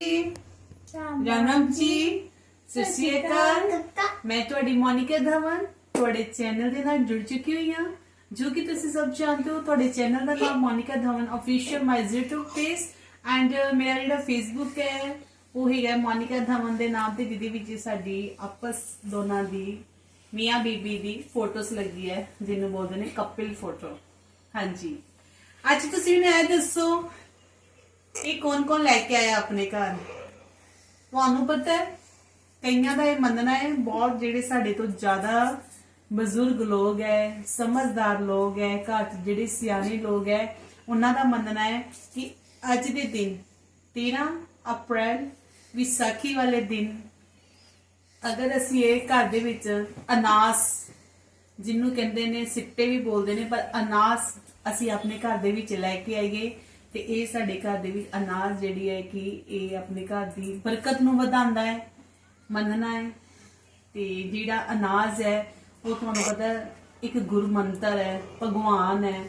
ਜੀ ਰਾਮ ਰਾਮ ਜੀ ਸਤਿ ਸ਼੍ਰੀ ਅਕਾਲ। ਮੈਂ ਤੁਹਾਡੀ ਮੋਨਿਕਾ ਧਵਨ ਤੁਹਾਡੇ ਚੈਨਲ ਦੇ ਨਾਲ ਜੁੜ ਚੁੱਕੀ ਹੋਈ ਹਾਂ। ਜੋ ਕਿ ਤੁਸੀਂ ਸਭ ਜਾਣਦੇ ਹੋ ਤੁਹਾਡੇ ਚੈਨਲ ਦਾ ਨਾਮ Monika Dhawan official my YouTube page and ਮੇਰਾ ਜਿਹੜਾ Facebook ਹੈ ਉਹ ਹੈਗਾ ਮੋਨਿਕਾ ਧਵਨ ਦੇ ਨਾਮ ਤੇ ਜਿਹਦੇ ਵਿੱਚ ਸਾਡੀ ਆਪਸ ਦੋਨਾਂ ਦੀ ਮੀਆਂ ਬੀਬੀ ਦੀ ਫੋਟੋਸ ਲੱਗੀ ਹੈ ਜਿਹਨੂੰ ਬੋਲਦੇ ਨੇ ਕਪਲ ਫੋਟੋ ਹਾਂਜੀ। ਅੱਜ ਤੁਸੀਂ ਮੈਨੂੰ ਇਹ ਦੱਸੋ ਇਹ ਕੌਣ ਕੌਣ ਲੈ ਕੇ ਆਇਆ ਆਪਣੇ ਘਰ? ਤੁਹਾਨੂੰ ਪਤਾ ਹੈ, ਕਈਆਂ ਦਾ ਇਹ ਮੰਨਣਾ ਹੈ, ਬਹੁਤ ਜਿਹੜੇ ਸਾਡੇ ਤੋਂ ਜ਼ਿਆਦਾ ਬਜ਼ੁਰਗ ਲੋਕ ਹੈ, ਸਮਝਦਾਰ ਲੋਕ ਹੈ ਘਰ 'ਚ ਜਿਹੜੇ ਸਿਆਣੇ ਲੋਕ ਹੈ, ਉਹਨਾਂ ਦਾ ਮੰਨਣਾ ਹੈ ਕਿ ਅੱਜ ਦੇ ਦਿਨ 13 ਅਪ੍ਰੈਲ ਵਿਸਾਖੀ ਵਾਲੇ ਦਿਨ, ਅਗਰ ਅਸੀਂ ਇਹ ਘਰ ਦੇ ਵਿੱਚ ਅਨਾਸ, ਜਿਹਨੂੰ ਕਹਿੰਦੇ ਨੇ, ਸਿੱਟੇ ਵੀ ਬੋਲਦੇ ਨੇ, ਪਰ ਅਨਾਸ ਅਸੀਂ ਆਪਣੇ ਘਰ ਦੇ ਵਿੱਚ ਲੈ ਕੇ ਆਈਏ ਤੇ ਇਹ ਸਾਡੇ ਘਰ ਦੇ ਵਿੱਚ ਅਨਾਜ ਜਿਹੜੀ ਹੈ ਕਿ ਇਹ ਆਪਣੇ ਘਰ ਦੀ ਬਰਕਤ ਨੂੰ ਵਧਾਉਂਦਾ ਹੈ ਮੰਨਣਾ ਹੈ। ਤੇ ਜਿਹੜਾ ਅਨਾਜ ਹੈ ਉਹ ਤੁਹਾਨੂੰ ਪਤਾ ਇੱਕ ਗੁਰ ਮੰਤਰ ਹੈ ਭਗਵਾਨ ਹੈ।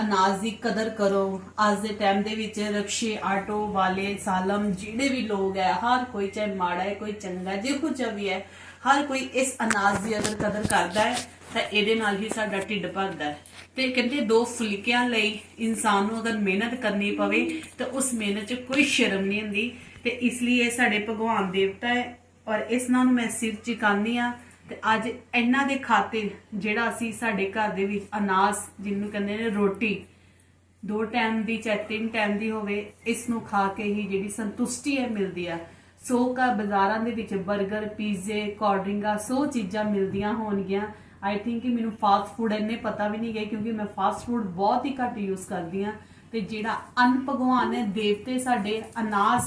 ਅਨਾਜ ਦੀ ਕਦਰ ਕਰੋ। ਅੱਜ ਦੇ ਟਾਈਮ ਦੇ ਵਿੱਚ ਰਕਸ਼ੇ ਆਟੋ ਵਾਲੇ ਸਾਲਮ ਜਿਹੜੇ ਵੀ ਲੋਕ ਹੈ ਹਰ ਕੋਈ ਚਾਹੇ ਮਾੜਾ ਹੈ ਕੋਈ ਚੰਗਾ ਹੈ, ਜਿਹੋ ਜਿਹਾ ਵੀ ਹੈ ਹਰ ਕੋਈ ਇਸ ਅਨਾਜ ਦੀ ਅਗਰ ਕਦਰ ਕਰਦਾ ਹੈ ਤਾਂ ਇਹਦੇ ਨਾਲ ਹੀ ਸਾਡਾ ਢਿੱਡ ਭਰਦਾ ਹੈ। ਤੇ ਕਹਿੰਦੇ ਦੋ ਫੁਲਕਿਆਂ ਲਈ ਇਨਸਾਨ ਨੂੰ ਅਗਰ ਮਿਹਨਤ ਕਰਨੀ ਪਵੇ, ਤਾਂ ਉਸ ਮਿਹਨਤ 'ਚ ਕੋਈ ਸ਼ਰਮ ਨਹੀਂ ਹੁੰਦੀ। ਤੇ ਇਸ ਲਈ ਇਹ ਸਾਡੇ ਭਗਵਾਨ ਦੇਵਤਾ ਹੈ ਔਰ ਇਸ ਨਾਲ ਮੈਂ ਸਿਰ ਝੁਕਾਉਂਦੀ ਆ ਤੇ ਅੱਜ ਇਹਨਾਂ ਦੇ ਖਾਤੇ ਜਿਹੜਾ ਅਸੀਂ ਸਾਡੇ ਘਰ ਦੇ ਵਿੱਚ ਅਨਾਜ, ਜਿਹਨੂੰ ਕਹਿੰਦੇ ਨੇ ਰੋਟੀ, ਦੋ ਟਾਈਮ ਦੀ ਚਾਹੇ ਤਿੰਨ ਟਾਈਮ ਦੀ ਹੋਵੇ, ਇਸ ਨੂੰ ਖਾ ਕੇ ਹੀ ਜਿਹੜੀ ਸੰਤੁਸ਼ਟੀ ਹੈ ਮਿਲਦੀ ਆ। ਸੋ ਕਾ ਬਾਜ਼ਾਰਾਂ ਦੇ ਵਿੱਚ 버ਗਰ ਪੀਜ਼ੇ ਕੋਲਡਰਿੰਕਾਂ ਸੋ ਚੀਜ਼ਾਂ ਮਿਲਦੀਆਂ ਹੋਣਗੀਆਂ। ਆਈ ਥਿੰਕ ਕਿ ਮੈਨੂੰ ਫਾਸਟ ਫੂਡ ਇੰਨੇ ਪਤਾ ਵੀ ਨਹੀਂ ਗਏ ਕਿਉਂਕਿ ਮੈਂ ਫਾਸਟ ਫੂਡ ਬਹੁਤ ਹੀ ਘੱਟ ਯੂਜ਼ ਕਰਦੀ ਆ ਤੇ ਜਿਹੜਾ ਅਨ ਭਗਵਾਨ ਹੈ, ਦੇਵਤੇ ਸਾਡੇ ਅਨਾਜ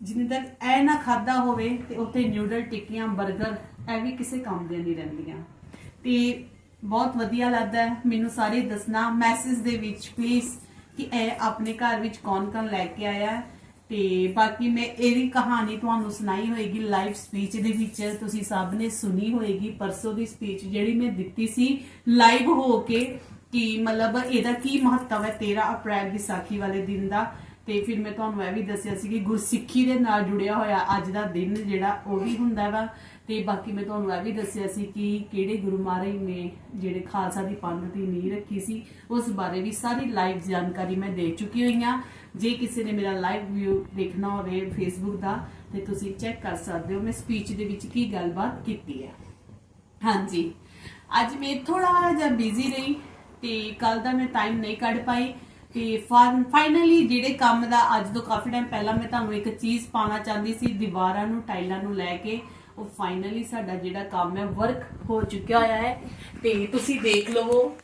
ਜਿੰਨੇ ਤੱਕ ਇਹ ਨਾ ਖਾਦਾ ਹੋਵੇ ਤੇ ਉੱਥੇ ਨਿਊਡਲ ਟਿੱਕੀਆਂ 버ਗਰ ਇਹ ਵੀ ਕਿਸੇ ਕੰਮ ਦੇ ਨਹੀਂ ਰਹਿੰਦੀਆਂ ਤੇ ਬਹੁਤ ਵਧੀਆ ਲੱਗਦਾ ਹੈ, ਮੈਨੂੰ ਸਾਰੇ ਦੱਸਣਾ ਮੈਸੇਜ ਦੇ ਵਿੱਚ ਪਲੀਜ਼ ਕਿ ਇਹ ਆਪਣੇ ਘਰ ਵਿੱਚ ਕੌਣ ਕੌਣ ਲੈ ਕੇ ਆਇਆ ਹੈ। ਤੇ ਬਾਕੀ ਮੈਂ ਇਹਦੀ ਕਹਾਣੀ ਤੁਹਾਨੂੰ ਸੁਣਾਈ ਹੋਏਗੀ ਲਾਈਵ ਸਪੀਚ ਦੇ ਵਿੱਚ। ਤੁਸੀਂ ਸਭ ਨੇ ਸੁਣੀ ਹੋਏਗੀ, ਪਰਸੋਂ ਦੀ ਸਪੀਚ ਜਿਹੜੀ ਮੈਂ ਦਿੱਤੀ ਸੀ ਲਾਈਵ ਹੋ ਕੇ ਕਿ ਮਤਲਬ ਇਹਦਾ ਕੀ ਮਹੱਤਵ ਹੈ 13 ਅਪ੍ਰੈਲ ਵਿਸਾਖੀ ਵਾਲੇ ਦਿਨ ਦਾ। ਤੇ ਫਿਰ ਮੈਂ ਤੁਹਾਨੂੰ ਇਹ ਵੀ ਦੱਸਿਆ ਸੀ ਕਿ ਗੁਰਸਿੱਖੀ ਦੇ ਨਾਲ ਜੁੜਿਆ ਹੋਇਆ ਅੱਜ ਦਾ ਦਿਨ ਜਿਹੜਾ ਉਹ ਵੀ ਹੁੰਦਾ ਵਾ। ਤੇ ਬਾਕੀ ਮੈਂ ਤੁਹਾਨੂੰ ਇਹ ਵੀ ਦੱਸਿਆ ਸੀ ਕਿ ਕਿਹੜੇ ਗੁਰੂ ਮਹਾਰਾਜ ਨੇ ਜਿਹੜੇ ਖਾਲਸਾ ਦੀ ਪੰਥ ਦੀ ਨੀਂਹ ਰੱਖੀ ਸੀ, ਉਸ ਬਾਰੇ ਵੀ ਸਾਰੀ ਲਾਈਵ ਜਾਣਕਾਰੀ ਮੈਂ ਦੇ ਚੁੱਕੀ ਹੋਈ ਹਾਂ। ਜੇ ਕਿਸੇ ਨੇ ਮੇਰਾ ਲਾਈਵ ਵਿਊ ਦੇਖਣਾ ਹੋਵੇ ਫੇਸਬੁੱਕ ਦਾ, ਤੇ ਤੁਸੀਂ ਚੈੱਕ ਕਰ ਸਕਦੇ ਹੋ ਮੈਂ ਸਪੀਚ ਦੇ ਵਿੱਚ ਕੀ ਗੱਲਬਾਤ ਕੀਤੀ ਹੈ। ਹਾਂਜੀ, ਅੱਜ ਮੈਂ ਥੋੜਾ ਜਿਹਾ ਬਿਜ਼ੀ ਰਹੀ ਤੇ ਕੱਲ ਦਾ ਮੈਂ ਟਾਈਮ ਨਹੀਂ ਕੱਢ ਪਾਈ। ਤੇ ਫਾਈਨਲੀ ਜਿਹੜੇ ਕੰਮ ਦਾ ਅੱਜ ਤੋਂ ਕਾਫੀ ਟਾਈਮ ਪਹਿਲਾਂ ਮੈਂ ਤੁਹਾਨੂੰ ਇੱਕ ਚੀਜ਼ ਪਾਉਣਾ ਚਾਹੁੰਦੀ ਸੀ ਦੀਵਾਰਾਂ ਨੂੰ ਟਾਈਲਾਂ ਨੂੰ ਲੈ ਕੇ। ਉਹ ਫਾਈਨਲੀ ਸਾਡਾ ਜਿਹੜਾ ਕੰਮ ਹੈ ਵਰਕ ਹੋ ਚੁੱਕਿਆ ਹੋਇਆ ਹੈ। ਤੇ ਤੁਸੀਂ ਦੇਖ ਲਵੋ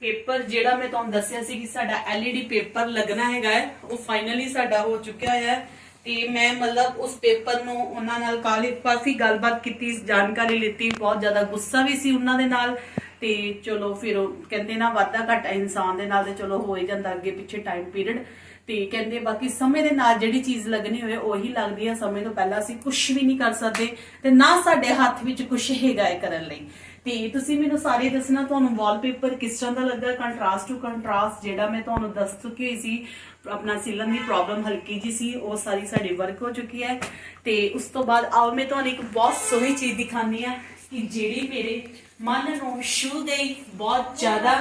ਪੇਪਰ ਜਿਹੜਾ ਮੈਂ ਤੁਹਾਨੂੰ ਦੱਸਿਆ ਸੀ ਕਿ ਸਾਡਾ LED ਪੇਪਰ ਲੱਗਣਾ ਹੈਗਾ ਹੈ, ਉਹ ਫਾਈਨਲੀ ਸਾਡਾ ਹੋ ਚੁੱਕਿਆ ਹੋਇਆ ਹੈ। ਤੇ ਮੈਂ ਮਤਲਬ ਉਸ ਪੇਪਰ ਨੂੰ ਉਹਨਾਂ ਨਾਲ ਕਾਲੀ ਕਾਫੀ ਗੱਲਬਾਤ ਕੀਤੀ ਜਾਣਕਾਰੀ ਲਿੱਤੀ ਬਹੁਤ ਜ਼ਿਆਦਾ ਗੁੱਸਾ ਵੀ ਸੀ ਉਹਨਾਂ ਦੇ ਨਾਲ। ਤੇ ਚਲੋ ਫਿਰ ਉਹ ਕਹਿੰਦੇ ਨਾ ਵਾਧਾ ਘਾਟਾ ਇਨਸਾਨ ਦੇ ਨਾਲ ਤੇ ਚਲੋ ਹੋ ਹੀ ਜਾਂਦਾ ਅੱਗੇ ਪਿੱਛੇ ਟਾਈਮ ਪੀਰੀਅਡ ਤੇ ਕਹਿੰਦੇ ਬਾਕੀ ਸਮੇਂ ਦੇ ਨਾਲ ਜਿਹੜੀ ਚੀਜ਼ ਲੱਗਣੀ ਹੋਵੇ ਉਹੀ ਲੱਗਦੀ ਹੈ ਸਮੇਂ ਤੋਂ ਪਹਿਲਾਂ ਅਸੀਂ ਕੁਝ ਵੀ ਨਹੀਂ ਕਰ ਸਕਦੇ ਤੇ ਨਾ ਸਾਡੇ ਹੱਥ ਵਿੱਚ ਕੁਝ ਹੈਗਾ ਹੈ ਕਰਨ ਲਈ। ਤੇ ਤੁਸੀਂ ਮੈਨੂੰ ਸਾਰੇ ਦੱਸਣਾ, ਤੁਹਾਨੂੰ ਵਾਲਪੇਪਰ ਕਿਸ ਤਰ੍ਹਾਂ ਦਾ ਲੱਗਾ? ਕੰਟਰਾਸਟ ਟੂ ਕੰਟਰਾਸਟ ਜਿਹੜਾ ਮੈਂ ਤੁਹਾਨੂੰ ਦੱਸ ਚੁੱਕੀ ਹੋਈ ਸੀ, ਆਪਣਾ ਸਿਲਨ ਦੀ ਪ੍ਰੋਬਲਮ ਹਲਕੀ ਜੀ ਸੀ, ਉਹ ਸਾਰੀ ਸਾਡੀ ਵਰਕ ਹੋ ਚੁੱਕੀ ਹੈ। ਤੇ ਉਸ ਤੋਂ ਬਾਅਦ ਆਓ, ਮੈਂ ਤੁਹਾਨੂੰ ਇੱਕ ਬਹੁਤ ਸੋਹਣੀ ਚੀਜ਼ ਦਿਖਾਉਂਦੀ ਆ ਕਿ ਜਿਹੜੀ ਮੇਰੇ ਮਨ ਨੂੰ ਛੂ ਗਈ ਬਹੁਤ ਜ਼ਿਆਦਾ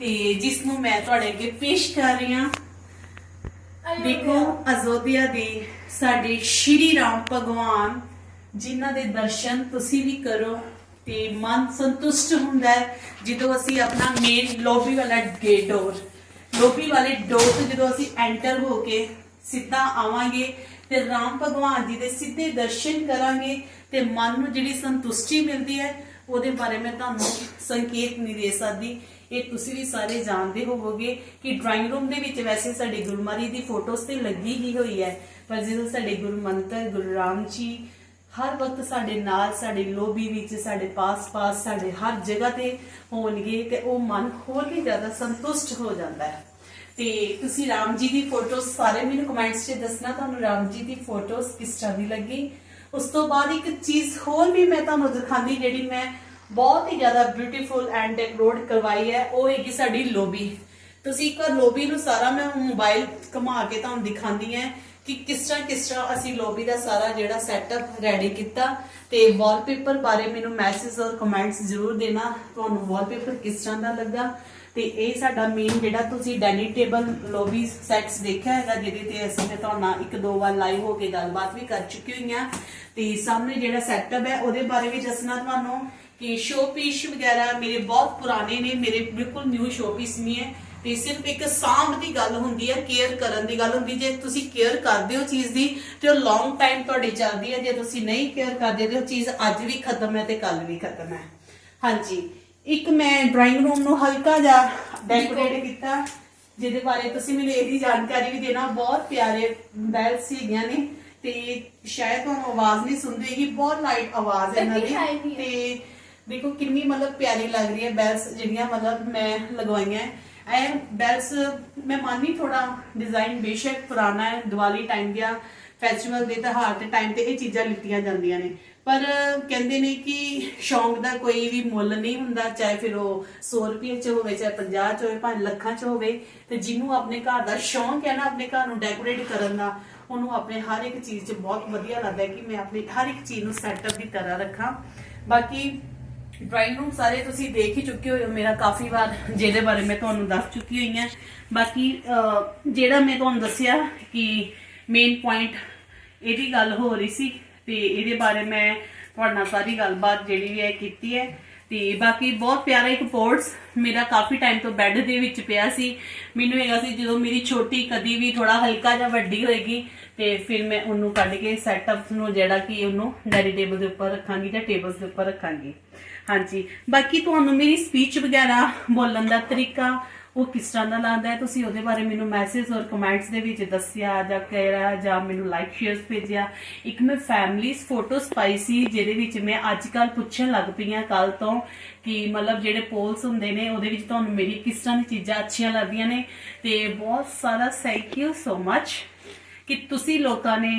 ਤੇ ਜਿਸ ਨੂੰ ਮੈਂ ਤੁਹਾਡੇ ਅੱਗੇ ਪੇਸ਼ ਕਰ ਰਹੀ ਹਾਂ। ਦੇਖੋ ਅਯੋਧਿਆ ਦੇ ਸਾਡੇ ਸ਼੍ਰੀ ਰਾਮ ਭਗਵਾਨ ਜਿਨ੍ਹਾਂ ਦੇ ਦਰਸ਼ਨ ਤੁਸੀਂ ਵੀ ਕਰੋ ਤੇ ਮਨ ਸੰਤੁਸ਼ਟ ਹੁੰਦਾ ਹੈ ਜਦੋਂ ਅਸੀਂ ਆਪਣਾ ਮੇਨ ਲੋਬੀ ਵਾਲਾ ਗੇਟ ਡੋਰ ਲੋਬੀ ਵਾਲੇ ਡੋਰ ਤੋਂ ਜਦੋਂ ਅਸੀਂ ਐਂਟਰ ਹੋ ਕੇ ਸਿੱਧਾ ਆਵਾਂਗੇ ਤੇ ਰਾਮ ਭਗਵਾਨ ਜੀ ਦੇ ਸਿੱਧੇ ਦਰਸ਼ਨ ਕਰਾਂਗੇ ਤੇ ਮਨ ਨੂੰ ਜਿਹੜੀ ਸੰਤੁਸ਼ਟੀ ਮਿਲਦੀ ਹੈ, ਉਹਦੇ ਬਾਰੇ ਮੈਂ ਤੁਹਾਨੂੰ ਸੰਕੇਤ ਨਹੀਂ ਦੇ ਸਕਦੀ। ਇਹ ਤੁਸੀਂ ਵੀ ਸਾਰੇ ਜਾਣਦੇ ਹੋਵੋਗੇ ਕਿ ਡਰਾਇੰਗ ਰੂਮ ਦੇ ਵਿੱਚ ਵੈਸੇ ਸਾਡੇ ਗੁਰਮਾਰੀ ਦੀ ਫੋਟੋਸ ਤੇ ਲੱਗੀ ਹੀ ਹੋਈ ਹੈ, ਪਰ ਜਦੋਂ ਸਾਡੇ ਗੁਰਮੰਤਰ ਗੁਰੂ ਰਾਮ ਜੀ ਹਰ ਵਕਤ ਸਾਡੇ ਨਾਲ, ਸਾਡੇ ਲੋਬੀ ਵਿੱਚ, ਸਾਡੇ ਪਾਸ-ਪਾਸ, ਸਾਡੇ ਹਰ ਜਗ੍ਹਾ ਤੇ ਹੋਣਗੇ ਤੇ ਉਹ ਮਨ ਹੋਰ ਵੀ ਜ਼ਿਆਦਾ ਸੰਤੁਸ਼ਟ ਹੋ ਜਾਂਦਾ ਹੈ। ਤੇ ਤੁਸੀਂ ਰਾਮ ਜੀ ਦੀ ਫੋਟੋਸ ਸਾਰੇ ਮੈਨੂੰ ਕਮੈਂਟਸ 'ਚ ਦੱਸਣਾ, ਤੁਹਾਨੂੰ ਰਾਮ ਜੀ ਦੀ ਫੋਟੋਸ ਕਿਸ ਤਰ੍ਹਾਂ ਦੀ ਲੱਗੀ? ਉਸ ਤੋਂ ਬਾਅਦ ਇੱਕ ਚੀਜ਼ ਹੋਰ ਵੀ ਮੈਂ ਤੁਹਾਨੂੰ ਦਿਖਾਉਂਦੀ ਜਿਹੜੀ ਮੈਂ ਬਹੁਤ ਹੀ ਜ਼ਿਆਦਾ ਬਿਊਟੀਫੁਲ ਐਂਡ ਡੈਕੋਰੇਟ ਕਰਵਾਈ ਹੈ, ਉਹ ਹੈਗੀ ਸਾਡੀ ਲੋਬੀ। ਤੁਸੀਂ ਇੱਕ ਵਾਰ ਲੋਬੀ ਨੂੰ ਸਾਰਾ ਮੈਂ ਮੋਬਾਈਲ ਘੁਮਾ ਕੇ ਤੁਹਾਨੂੰ ਦਿਖਾਉਂਦੀ ਹੈ ਕਿ ਕਿਸ ਤਰ੍ਹਾਂ ਕਿਸ ਤਰ੍ਹਾਂ ਅਸੀਂ ਲੋਬੀ ਦਾ ਸਾਰਾ ਜਿਹੜਾ ਸੈਟਅਪ ਰੈਡੀ ਕੀਤਾ ਤੇ ਵਾਲਪੇਪਰ ਬਾਰੇ ਮੈਨੂੰ ਮੈਸੇਜ ਔਰ ਕਮੈਂਟਸ ਜ਼ਰੂਰ ਦੇਣਾ। ਤੁਹਾਨੂੰ ਵਾਲਪੇਪਰ ਕਿਸ ਤਰ੍ਹਾਂ ਦਾ ਲੱਗਾ। ਤੇ ਇਹ ਸਾਡਾ ਮੇਨ ਜਿਹੜਾ ਤੁਸੀਂ ਡਾਈਨਿੰਗ ਟੇਬਲ ਲੌਬੀ ਸੈਟਸ ਦੇਖਿਆ ਹੈਗਾ, ਜਿਹਦੇ ਤੇ ਅਸੀਂ ਤੇ ਤੁਹਾਨੂੰ ਨਾਲ ਇੱਕ ਦੋ ਵਾਰ ਲਾਈਵ ਹੋ ਕੇ ਗੱਲਬਾਤ ਵੀ ਕਰ ਚੁੱਕੀ ਹੋਈਆਂ ਤੇ ਸਾਹਮਣੇ ਜਿਹੜਾ ਸੈਟਅਪ ਹੈ, ਉਹਦੇ ਬਾਰੇ ਵੀ ਦੱਸਣਾ ਤੁਹਾਨੂੰ ਕਿ ਸ਼ੋਪੀਸ ਵਗੈਰਾ ਮੇਰੇ ਬਹੁਤ ਪੁਰਾਣੇ ਨੇ, ਮੇਰੇ ਬਿਲਕੁਲ ਨਿਊ ਸ਼ੋਪੀਸ ਨਹੀਂ ਹੈ। ਤੇ ਸਿਰਫ ਇੱਕ ਸਾਂਭ ਦੀ ਗੱਲ ਹੁੰਦੀ ਹੈ ਕੇਅਰ ਕਰਨ ਦੀ ਗੱਲ ਹੁੰਦੀ ਜੇ ਤੁਸੀਂ ਕੇਅਰ ਕਰਦੇ ਹੋ ਚੀਜ਼ ਦੀ, ਤੇ ਉਹ ਲੌਂਗ ਟਾਈਮ ਤੁਹਾਡੀ ਚੱਲਦੀ ਹੈ। ਜੇ ਤੁਸੀਂ ਨਹੀਂ ਕੇਅਰ ਕਰਦੇ, ਤੇ ਉਹ ਚੀਜ਼ ਅੱਜ ਵੀ ਖਤਮ ਹੈ ਤੇ ਕੱਲ ਵੀ ਖਤਮ ਹੈ। ਹਾਂਜੀ। ਇੱਕ ਮੈਂ ਡਰਾਇੰਗ ਰੂਮ ਨੂੰ ਹਲਕਾ ਜਿਹਾ ਡੈਕੋਰੇਟ ਕੀਤਾ ਜਿਹਦੇ ਬਾਰੇ ਤੁਸੀਂ ਮੈਨੂੰ ਇਹਦੀ ਜਾਣਕਾਰੀ ਵੀ ਦੇਣਾ ਬਹੁਤ ਪਿਆਰੇ ਬੈਲਸ ਸੀਗੀਆਂ ਨੇ ਤੇ ਸ਼ਾਇਦ ਤੁਹਾਨੂੰ ਆਵਾਜ਼ ਨਹੀਂ ਸੁਣਦੀ ਹੈਗੀ ਬਹੁਤ ਲਾਈਟ ਆਵਾਜ਼ ਹੈ ਇਹਨਾਂ ਦੀ। ਤੇ ਦੇਖੋ ਕਿੰਨੀ ਮਤਲਬ ਪਿਆਰੀ ਲੱਗ ਰਹੀ ਹੈ ਬੈਲਸ ਜਿਹੜੀਆਂ ਮਤਲਬ ਮੈਂ ਲਗਵਾਈਆਂ। ਇਹ ਬੈਲਸ ਮੈਂ ਮਾਨੀ ਥੋੜਾ ਡਿਜ਼ਾਈਨ ਬੇਸ਼ੱਕ ਪੁਰਾਣਾ ਹੈ ਦੀਵਾਲੀ ਟਾਈਮ ਦੀਆਂ ਫੈਸਟੀਵਲ ਦੇ ਤਿਉਹਾਰ ਦੇ ਟਾਈਮ ਤੇ ਇਹ ਚੀਜ਼ਾਂ ਲਿੱਤੀਆਂ ਜਾਂਦੀਆਂ ਨੇ ਪਰ ਕਹਿੰਦੇ ਨੇ ਕਿ ਸ਼ੌਂਕ ਦਾ ਕੋਈ ਵੀ ਮੁੱਲ ਨਹੀਂ ਹੁੰਦਾ, ਚਾਹੇ ਫਿਰ ਉਹ 100 ਰੁਪਏ ਚ ਹੋਵੇ, ਚਾਹੇ 50 ਚ ਹੋਵੇ, ਭਾਵੇਂ ਲੱਖਾਂ ਚ ਹੋਵੇ, ਤੇ ਜਿਹਨੂੰ ਆਪਣੇ ਘਰ ਦਾ ਸ਼ੌਂਕ ਹੈ ਨਾ, ਆਪਣੇ ਘਰ ਨੂੰ ਡੈਕੋਰੇਟ ਕਰਨ ਦਾ, ਉਹਨੂੰ ਆਪਣੇ ਹਰ ਇੱਕ ਚੀਜ਼ 'ਚ ਬਹੁਤ ਵਧੀਆ ਲੱਗਦਾ ਕਿ ਮੈਂ ਆਪਣੀ ਹਰ ਇੱਕ ਚੀਜ਼ ਨੂੰ ਸੈਟਅਪ ਦੀ ਤਰ੍ਹਾਂ ਰੱਖਾਂ। ਬਾਕੀ ਡਰਾਇੰਗ ਰੂਮ ਸਾਰੇ ਤੁਸੀਂ ਦੇਖ ਹੀ ਚੁੱਕੇ ਹੋਏ ਹੋ, ਮੇਰਾ ਕਾਫੀ ਵਾਰ ਜਿਹਦੇ ਬਾਰੇ ਮੈਂ ਤੁਹਾਨੂੰ ਦੱਸ ਚੁੱਕੀ ਹੋਈ ਹਾਂ। ਬਾਕੀ ਜਿਹੜਾ ਮੈਂ ਤੁਹਾਨੂੰ ਦੱਸਿਆ ਕਿ ਮੇਨ ਪੁਆਇੰਟ ਇਹਦੀ ਗੱਲ ਹੋ ਰਹੀ ਸੀ ਤੇ ਇਹਦੇ ਬਾਰੇ ਮੈਂ ਤੁਹਾਡੇ ਨਾਲ ਸਾਰੀ ਗੱਲਬਾਤ ਜਿਹੜੀ ਵੀ ਹੈ ਕੀਤੀ ਹੈ। ਤੇ ਬਾਕੀ ਬਹੁਤ ਪਿਆਰਾ ਇੱਕ ਪੋਰਟਸ ਮੇਰਾ ਕਾਫੀ ਟਾਈਮ ਤੋਂ ਬੈੱਡ ਦੇ ਵਿੱਚ ਪਿਆ ਸੀ। ਮੈਨੂੰ ਹੈਗਾ ਸੀ ਜਦੋਂ ਮੇਰੀ ਛੋਟੀ ਕਦੀ ਵੀ ਥੋੜਾ ਹਲਕਾ ਜਾਂ ਵੱਡੀ ਹੋਏਗੀ ਤੇ ਫਿਰ ਮੈਂ ਉਹਨੂੰ ਕੱਢ ਕੇ ਸੈਟਅਪ ਨੂੰ ਜਿਹੜਾ ਕਿ ਉਹਨੂੰ ਡਾਇਰੀ ਟੇਬਲ ਦੇ ਉੱਪਰ ਰੱਖਾਂਗੀ ਜਾਂ ਟੇਬਲਸ ਦੇ ਉੱਪਰ ਰੱਖਾਂਗੀ। ਹਾਂਜੀ। ਬਾਕੀ ਤੁਹਾਨੂੰ ਮੇਰੀ ਸਪੀਚ ਵਗੈਰਾ ਬੋਲਣ ਦਾ ਤਰੀਕਾ ਉਹ ਕਿਸ ਤਰ੍ਹਾਂ ਦਾ ਲੱਗਦਾ ਹੈ, ਤੁਸੀਂ ਉਹਦੇ ਬਾਰੇ ਮੈਨੂੰ ਮੈਸੇਜ ਔਰ ਕਮੈਂਟਸ ਦੇ ਵਿੱਚ ਦੱਸਿਆ ਜਾਂ ਕਹਿਆ ਜਾਂ ਮੈਨੂੰ ਲਾਈਕ ਸ਼ੇਅਰਸ ਭੇਜਿਆ। ਇੱਕ ਮੈਂ ਫੈਮਲੀਜ਼ ਫੋਟੋਸ ਪਾਈ ਸੀ, ਜਿਹਦੇ ਵਿੱਚ ਮੈਂ ਅੱਜ ਕੱਲ ਪੁੱਛਣ ਲੱਗ ਪਈ ਹਾਂ ਕੱਲ ਤੋਂ ਕਿ ਮਤਲਬ ਜਿਹੜੇ ਪੋਲਸ ਹੁੰਦੇ ਨੇ, ਉਹਦੇ ਵਿੱਚ ਤੁਹਾਨੂੰ ਮੇਰੀ ਕਿਸ ਤਰ੍ਹਾਂ ਦੀ ਚੀਜ਼ਾਂ ਅੱਛੀਆਂ ਲੱਗਦੀਆਂ ਨੇ। ਤੇ ਬਹੁਤ ਸਾਰਾ ਥੈਂਕ ਯੂ ਸੋ ਮਚ ਕਿ ਤੁਸੀਂ ਲੋਕਾਂ ਨੇ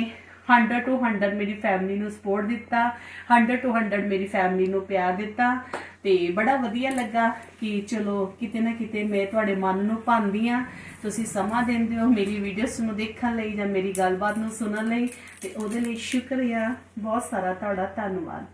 100 to 100 ਮੇਰੀ ਫੈਮਿਲੀ ਨੂੰ ਸਪੋਰਟ ਦਿੱਤਾ 100 to 100 ਮੇਰੀ ਫੈਮਿਲੀ ਨੂੰ ਪਿਆਰ ਦਿੱਤਾ। ਤੇ ਬੜਾ ਵਧੀਆ ਲੱਗਾ ਕਿ ਚਲੋ ਕਿਤੇ ਨਾ ਕਿਤੇ ਮੈਂ ਤੁਹਾਡੇ ਮਨ ਨੂੰ ਭਾਂਦੀ ਆ ਤੁਸੀਂ ਸਮਾਂ ਦਿੰਦੇ ਹੋ ਮੇਰੀ ਵੀਡੀਓਸ ਨੂੰ ਦੇਖਣ ਲਈ ਜਾਂ ਮੇਰੀ ਗੱਲਬਾਤ ਨੂੰ ਸੁਣਨ ਲਈ ਤੇ ਉਹਦੇ ਲਈ ਸ਼ੁਕਰੀਆ। ਬਹੁਤ ਸਾਰਾ ਤੁਹਾਡਾ ਧੰਨਵਾਦ।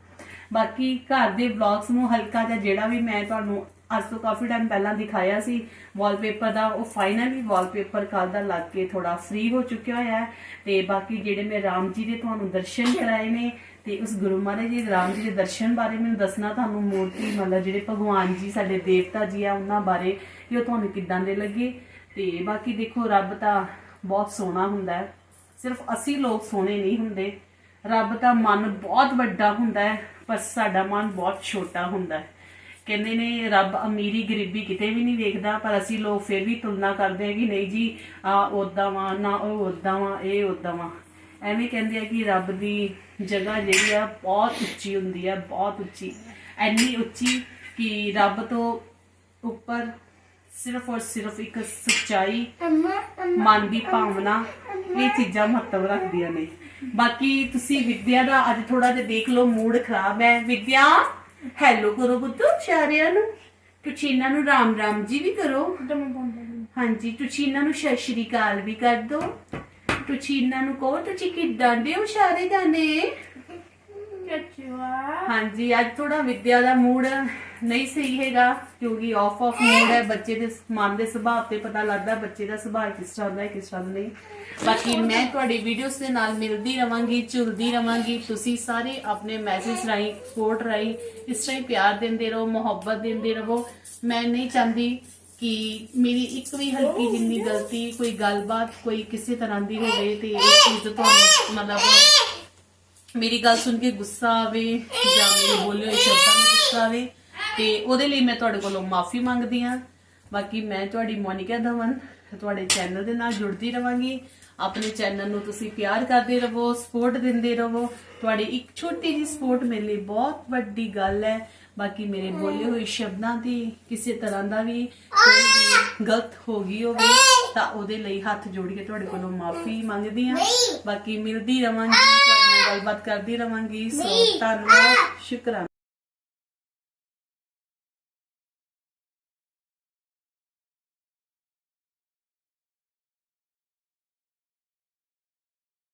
ਬਾਕੀ ਘਰ ਦੇ ਵਲੌਗਸ ਨੂੰ ਹਲਕਾ ਜਿਹਾ ਜਿਹੜਾ ਵੀ ਮੈਂ ਤੁਹਾਨੂੰ ਅੱਜ ਤੋਂ ਕਾਫੀ ਟਾਈਮ ਪਹਿਲਾਂ ਦਿਖਾਇਆ ਸੀ ਵਾਲਪੇਪਰ ਦਾ, ਉਹ ਫਾਈਨਲੀ ਵਾਲਪੇਪਰ ਕੱਲ ਦਾ ਲੱਗ ਕੇ ਥੋੜਾ ਫ੍ਰੀ ਹੋ ਚੁੱਕਿਆ ਹੋਇਆ ਹੈ ਤੇ ਬਾਕੀ ਜਿਹੜੇ ਮੈਂ ਰਾਮ ਜੀ ਦੇ ਤੁਹਾਨੂੰ ਦਰਸ਼ਨ ਕਰਾਏ ਨੇ ਤੇ ਉਸ ਗੁਰੂ ਮਹਾਰਾਜ ਜੀ ਦੇ ਰਾਮ ਜੀ ਦੇ ਦਰਸ਼ਨ ਬਾਰੇ ਮੈਨੂੰ ਦੱਸਣਾ ਤੁਹਾਨੂੰ ਮੂਰਤੀ, ਮਤਲਬ ਜਿਹੜੇ ਭਗਵਾਨ ਜੀ, ਸਾਡੇ ਦੇਵਤਾ ਜੀ ਆ, ਉਹਨਾਂ ਬਾਰੇ ਕਿ ਉਹ ਤੁਹਾਨੂੰ ਕਿੱਦਾਂ ਦੇ ਲੱਗੇ। ਤੇ ਬਾਕੀ ਦੇਖੋ, ਰੱਬ ਤਾਂ ਬਹੁਤ ਸੋਹਣਾ ਹੁੰਦਾ ਹੈ। ਸਿਰਫ ਅਸੀਂ ਲੋਕ ਸੋਹਣੇ ਨਹੀਂ ਹੁੰਦੇ। ਰੱਬ ਦਾ ਮਨ ਬਹੁਤ ਵੱਡਾ ਹੁੰਦਾ ਹੈ, ਪਰ ਸਾਡਾ ਮਨ ਬਹੁਤ ਛੋਟਾ ਹੁੰਦਾ ਹੈ। ਕਹਿੰਦੇ ਨੇ, ਰੱਬ ਅਮੀਰੀ ਗਰੀਬੀ ਕਿਤੇ ਵੀ ਨਹੀਂ ਵੇਖਦਾ, ਪਰ ਅਸੀਂ ਲੋਕ ਫਿਰ ਵੀ ਤੁਲਨਾ ਕਰਦੇ ਹਾਂ ਕਿ ਨਹੀਂ ਜੀ, ਆ ਉਦਾਂ ਵਾ, ਨਾ ਉਹ ਉਦਾਂ ਵਾ, ਇਹ ਉਦਾਂ ਵਾ। ਐਵੇਂ ਕਹਿੰਦੇ ਆ ਕਿ ਰੱਬ ਦੀ ਜਗ੍ਹਾ ਜਿਹੜੀ ਆ ਬਹੁਤ ਉੱਚੀ ਹੁੰਦੀ ਆ ਬਹੁਤ ਉੱਚੀ। ਐਨੀ ਉੱਚੀ ਕਿ ਰੱਬ ਤੋਂ ਉੱਪਰ ਸਿਰਫ ਔਰ ਸਿਰਫ ਇੱਕ ਸੱਚਾਈ ਮਨ ਦੀ ਭਾਵਨਾ ਇਹ ਚੀਜ਼ਾਂ ਮਹੱਤਵ ਰੱਖਦੀਆਂ ਨੇ। ਬਾਕੀ ਤੁਸੀਂ ਵਿਦਿਆ ਦਾ ਅੱਜ ਥੋੜਾ ਜਿਹਾ ਦੇਖ ਲਓ ਮੂਡ ਖਰਾਬ ਹੈ। ਵਿਦਿਆ ਹੈਲੋ ਕਰੋ ਪੁੱਤ ਸਾਰਿਆਂ ਨੂੰ। ਤੁਸੀਂ ਇਹਨਾਂ ਨੂੰ ਰਾਮ ਰਾਮ ਜੀ ਵੀ ਕਰੋ। ਹਾਂਜੀ ਤੁਸੀਂ ਇਹਨਾਂ ਨੂੰ ਸਤਿ ਸ਼੍ਰੀ ਅਕਾਲ ਵੀ ਕਰ ਦੋ ਤੁਸੀਂ ਇਹਨਾਂ ਨੂੰ ਕਹੋ ਤੁਸੀਂ ਕਿੱਦਾਂ ਦੇ ਹੋ? ਸਾਰੇ ਜਾਣੇ। ਹਾਂਜੀ ਅੱਜ ਥੋੜਾ ਵਿਦਿਆ ਦਾ ਮੂਡ ਨਹੀਂ ਸਹੀ ਹੈਗਾ ਕਿਉਂਕਿ ਆਫ ਆਫ ਮੂਡ ਹੈ ਬੱਚੇ ਦੇ ਮਨ ਦੇ ਸੁਭਾਅ ਤੇ ਪਤਾ ਲੱਗਦਾ ਬੱਚੇ ਦਾ ਸੁਭਾਅ ਕਿਸ ਤਰ੍ਹਾਂ ਦਾ ਹੈ ਕਿਸ ਤਰ੍ਹਾਂ ਦਾ ਨਹੀਂ। ਬਾਕੀ ਮੈਂ ਤੁਹਾਡੀ ਵੀਡੀਓਜ਼ ਦੇ ਨਾਲ ਮਿਲਦੀ ਰਵਾਂਗੀ ਝੁਲਦੀ ਰਵਾਂਗੀ। ਤੁਸੀਂ ਸਾਰੇ ਆਪਣੇ ਮੈਸੇਜ ਰਾਹੀਂ ਸਪੋਰਟ ਰਾਹੀਂ ਇਸ ਤਰ੍ਹਾਂ ਹੀ ਪਿਆਰ ਦਿੰਦੇ ਰਹੋ ਮੁਹੱਬਤ ਦਿੰਦੇ ਰਹੋ। ਮੈਂ ਨਹੀਂ ਚਾਹੁੰਦੀ ਕਿ ਮੇਰੀ ਇੱਕ ਵੀ ਹਲਕੀ ਜਿੰਨੀ ਗਲਤੀ ਕੋਈ ਗੱਲਬਾਤ ਕੋਈ ਕਿਸੇ ਤਰ੍ਹਾਂ ਦੀ ਹੋਵੇ ਤੇ ਇਸ ਚੀਜ਼ ਤੋਂ ਤੁਹਾਨੂੰ ਮਤਲਬ ਮੇਰੀ ਗੱਲ ਸੁਣ ਕੇ ਗੁੱਸਾ ਆਵੇ ਜਾਂ ਮੇਰੇ ਬੋਲੇ ਹੋਏ ਸ਼ਬਦਾਂ ਨੂੰ ਗੁੱਸਾ ਆਵੇ ਤੇ ਉਹਦੇ ਲਈ ਮੈਂ ਤੁਹਾਡੇ ਕੋਲੋਂ ਮਾਫੀ ਮੰਗਦੀ ਹਾਂ। ਬਾਕੀ ਮੈਂ ਤੁਹਾਡੀ ਮੋਨਿਕਾ ਧਵਨ ਤੁਹਾਡੇ ਚੈਨਲ ਦੇ ਨਾਲ ਜੁੜਦੀ ਰਵਾਂਗੀ। ਆਪਣੇ ਚੈਨਲ ਨੂੰ ਤੁਸੀਂ ਪਿਆਰ ਕਰਦੇ ਰਹੋ ਸਪੋਰਟ ਦਿੰਦੇ ਰਹੋ। ਤੁਹਾਡੀ ਇੱਕ ਛੋਟੀ ਜਿਹੀ ਸਪੋਰਟ ਮੇਰੇ ਲਈ ਬਹੁਤ ਵੱਡੀ ਗੱਲ ਹੈ। ਬਾਕੀ ਮੇਰੇ ਬੋਲੇ ਹੋਏ ਸ਼ਬਦਾਂ ਦੀ ਕਿਸੇ ਤਰ੍ਹਾਂ ਦਾ ਵੀ ਕੋਈ ਵੀ ਗਲਤ ਹੋ ਗਈ ਹੋਵੇ ਤਾਂ ਉਹਦੇ ਲਈ ਹੱਥ ਜੋੜ ਕੇ ਤੁਹਾਡੇ ਕੋਲੋਂ ਮਾਫੀ ਮੰਗਦੀ ਹਾਂ। ਬਾਕੀ ਮਿਲਦੀ ਰਵਾਂਗੀ ਤੁਹਾਡੇ ਨਾਲ ਗੱਲਬਾਤ ਕਰਦੀ ਰਵਾਂਗੀ। ਸੋ ਧੰਨਵਾਦ ਸ਼ੁਕਰਾਨਾ।